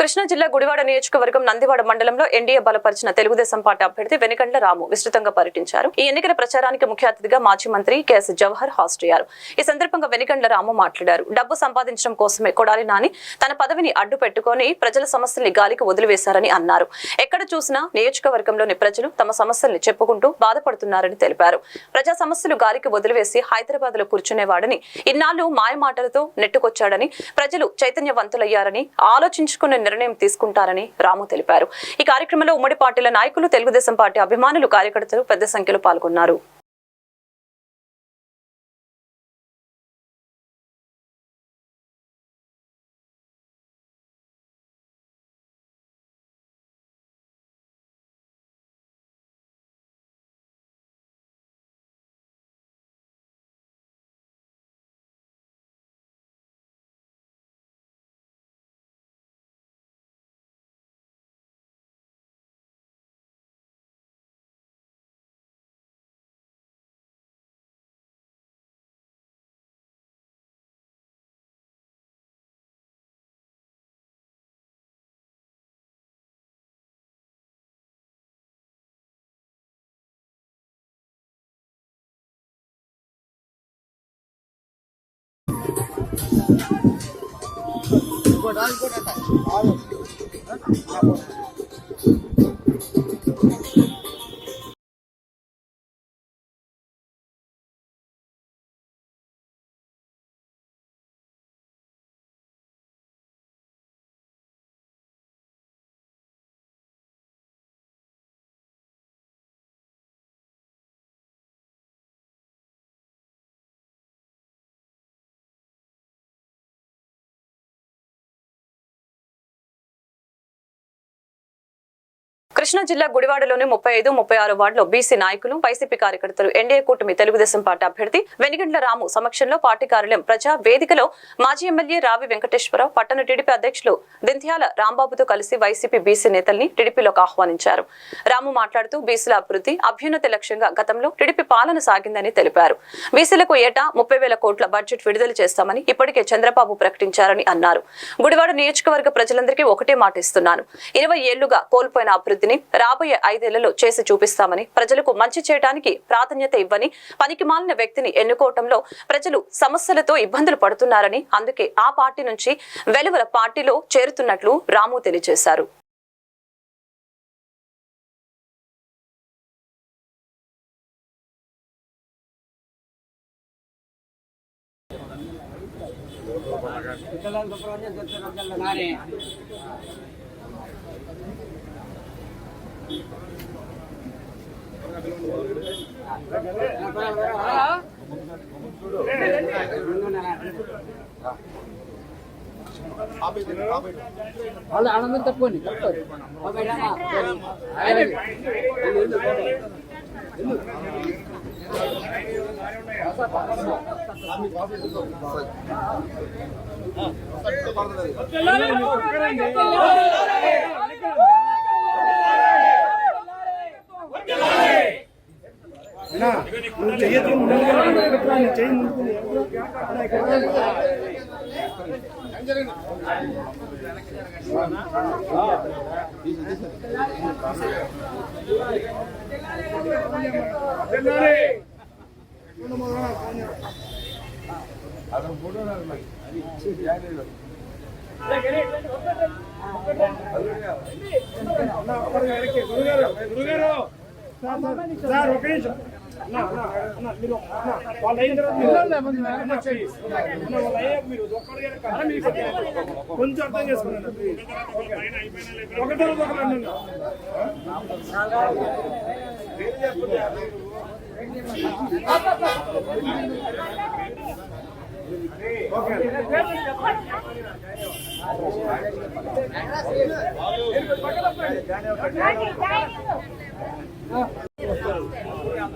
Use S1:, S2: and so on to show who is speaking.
S1: కృష్ణా జిల్లా గుడివాడ నియోజకవర్గం నందివాడ మండలంలో ఎన్డీఏ బలపరిచిన తెలుగుదేశం పార్టీ అభ్యర్థి వెనుకండ్ల రాము విస్తృతంగా పర్యటించారు. ఈ ఎన్నికల ప్రచారానికి ముఖ్య అతిథిగా మాజీ మంత్రి కెఎస్ జవహర్ హాజరయ్యారు. ఈ సందర్భంగా వెనుకండ్ల రాము మాట్లాడారు. డబ్బు సంపాదించడం కోసమే కొడాలి నాని తన పదవిని అడ్డు పెట్టుకొని ప్రజల సమస్యల్ని గాలికి వదిలివేశారని అన్నారు. ఎక్కడ చూసినా నియోజకవర్గంలోని ప్రజలు తమ సమస్యల్ని చెప్పుకుంటూ బాధపడుతున్నారని తెలిపారు. ప్రజా సమస్యలు గాలికి వదిలివేసి హైదరాబాద్లో కూర్చునేవాడని ఇన్నాళ్ళు మాయమాటలతో నెట్టుకొచ్చాడని ప్రజలు చైతన్యవంతులయ్యారని ఆలోచించుకునే నిర్ణయం తీసుకుంటారని రాము తెలిపారు. ఈ కార్యక్రమంలో ఉమ్మడి పార్టీల నాయకులు తెలుగుదేశం పార్టీ అభిమానులు కార్యకర్తలు పెద్ద సంఖ్యలో పాల్గొన్నారు. Thank you. కృష్ణా జిల్లా గుడివాడలోని ముప్పై ఐదు ముప్పై ఆరు వార్డులో బీసీ నాయకులు వైసీపీ కార్యకర్తలు ఎన్డీఏ కూటమి తెలుగుదేశం పార్టీ అభ్యర్థి వెనిగండ్ల రాము సమక్షంలో పార్టీ కార్యాలయం ప్రజా వేదికలో మాజీ ఎమ్మెల్యే రావి వెంకటేశ్వరరావు పట్టణ టీడీపీ అధ్యక్షులు దింత్యాల రాంబాబుతో కలిసి వైసీపీ బీసీ నేతల్ని టీడీపీలోకి ఆహ్వానించారు. రాము మాట్లాడుతూ బీసీల అభివృద్ధి అభ్యున్నతి లక్ష్యంగా గతంలో టీడీపీ పాలన సాగిందని తెలిపారు. బీసీలకు ఏటా ముప్పై వేల కోట్ల బడ్జెట్ విడుదల చేస్తామని ఇప్పటికే చంద్రబాబు ప్రకటించారని అన్నారు. గుడివాడ నియోజకవర్గ ప్రజలందరికీ ఒకటే మాట ఇస్తున్నాను. ఇరవై ఏళ్ళుగా కోల్పోయిన అభివృద్ధిని రాబోయే ఐదేళ్ళలో చేసి చూపిస్తామని ప్రజలకు మంచి చేయడానికి ప్రాధాన్యత ఇవ్వని పనికి మాలిన వ్యక్తిని ఎన్నుకోవటంలో ప్రజలు సమస్యలతో ఇబ్బందులు పడుతున్నారని అందుకే ఆ పార్టీ నుంచి వెలువల పార్టీలో చేరుతున్నట్లు రాము తెలియజేశారు.
S2: వాళ్ళు ఆనందం తక్కువ తప్పండి
S3: అతను ఫోటో నిమిషం. అన్న, అన్న, అన్న, మీరు అన్న, వాళ్ళు అయిన తర్వాత మీరు- కొంచెం- అర్థం చేసుకున్నాను. ఒకటే ఓకే.